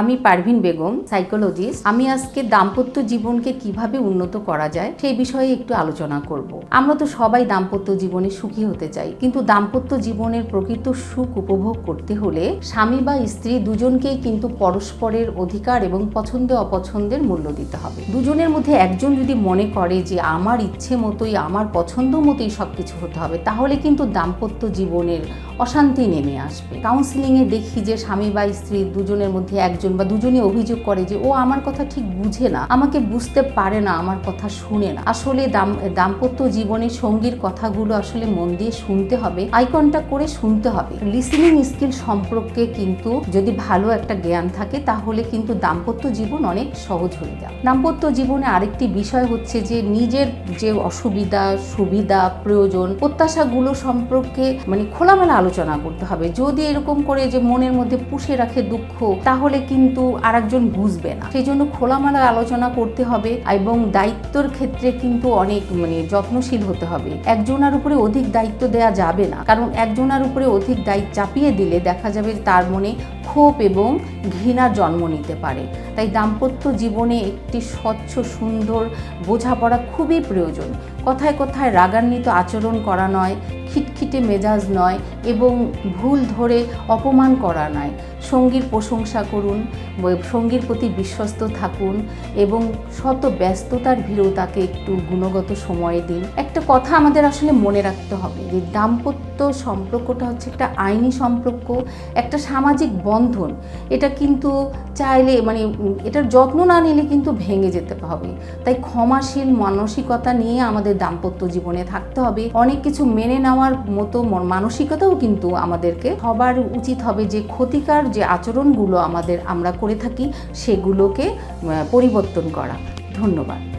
আমি পারভিন বেগম সাইকোলজিস্ট আমি আজকে দাম্পত্য জীবনকে কীভাবে উন্নত করা যায় সেই বিষয়ে একটু আলোচনা করব। আমরা তো সবাই দাম্পত্য জীবনে সুখী হতে চাই, কিন্তু দাম্পত্য জীবনের প্রকৃত সুখ উপভোগ করতে হলে স্বামী বা স্ত্রী দুজনকেই কিন্তু পরস্পরের অধিকার এবং পছন্দ অপছন্দের মূল্য দিতে হবে। দুজনের মধ্যে একজন যদি মনে করে যে আমার ইচ্ছে মতোই, আমার পছন্দ মতোই সবকিছু হতে হবে, তাহলে কিন্তু দাম্পত্য জীবনের অশান্তি নেমে আসবে। কাউন্সিলিংয়ে দেখি যে স্বামী বা স্ত্রী দুজনের মধ্যে একজন বা দুজনই অভিযোগ করে যে, ও আমার কথা ঠিক বুঝে না, আমাকে বুঝতে পারে না, আমার কথা শুনে না। আসলে দাম, দাম্পত্য জীবনে সঙ্গীর কথাগুলো আসলে মন দিয়ে শুনতে হবে আই কন্ট্যাক্ট করে শুনতে হবে। লিসনিং স্কিল সম্পর্কে কিন্তু যদি ভালো একটা জ্ঞান থাকে, তাহলে কিন্তু দাম্পত্য জীবন অনেক সহজ হয়ে যায়। দাম্পত্য জীবনে আরেকটি বিষয় হচ্ছে যে, নিজের যে অসুবিধা, সুবিধা, প্রয়োজন, প্রত্যাশাগুলো সম্পর্কে মানে খোলামেলা আলোচনা করতে হবে। যদি এরকম করে যে মনের মধ্যে পুষে রাখে দুঃখ, তাহলে কিন্তু আরেকজন বুঝবে না। সেই জন্য খোলামেলা আলোচনা করতে হবে এবং দায়িত্বর ক্ষেত্রে কিন্তু অনেক মানে যত্নশীল হতে হবে। একজনের উপরে অধিক দায়িত্ব দেওয়া যাবে না। কারণ একজনের উপরে অধিক দায়িত্ব চাপিয়ে দিলে দেখা যাবে তার মনে ক্ষোভ এবং ঘৃণার জন্ম নিতে পারে। তাই দাম্পত্য জীবনে একটি স্বচ্ছ, সুন্দর বোঝাপড়া খুবই প্রয়োজন। কথায় কথায় রাগান্বিত আচরণ করা নয়। খিটখিটে মেজাজ নয় এবং ভুল ধরে অপমান করা নয়। সঙ্গীর প্রশংসা করুন সঙ্গীর প্রতি বিশ্বস্ত থাকুন এবং শত ব্যস্ততার ভিড়েও তাকে একটু গুণগত সময় দিন। একটা কথা আমাদের আসলে মনে রাখতে হবে যে দাম্পত্য সম্পর্কটা হচ্ছে একটা আইনি সম্পর্ক, একটা সামাজিক বন্ধন। এটা কিন্তু চাইলে মানে এটার যত্ন না নিলে কিন্তু ভেঙে যেতে হবে। তাই ক্ষমাশীল মানসিকতা নিয়ে আমাদের দাম্পত্য জীবনে থাকতে হবে। অনেক কিছু মেনে নেওয়ার মতো মন- মানসিকতাও কিন্তু আমাদেরকে সবার উচিত হবে যে ক্ষতিকার যে আচরণগুলো আমাদের আমরা করে থাকি, সেগুলোকে পরিবর্তন করা। ধন্যবাদ।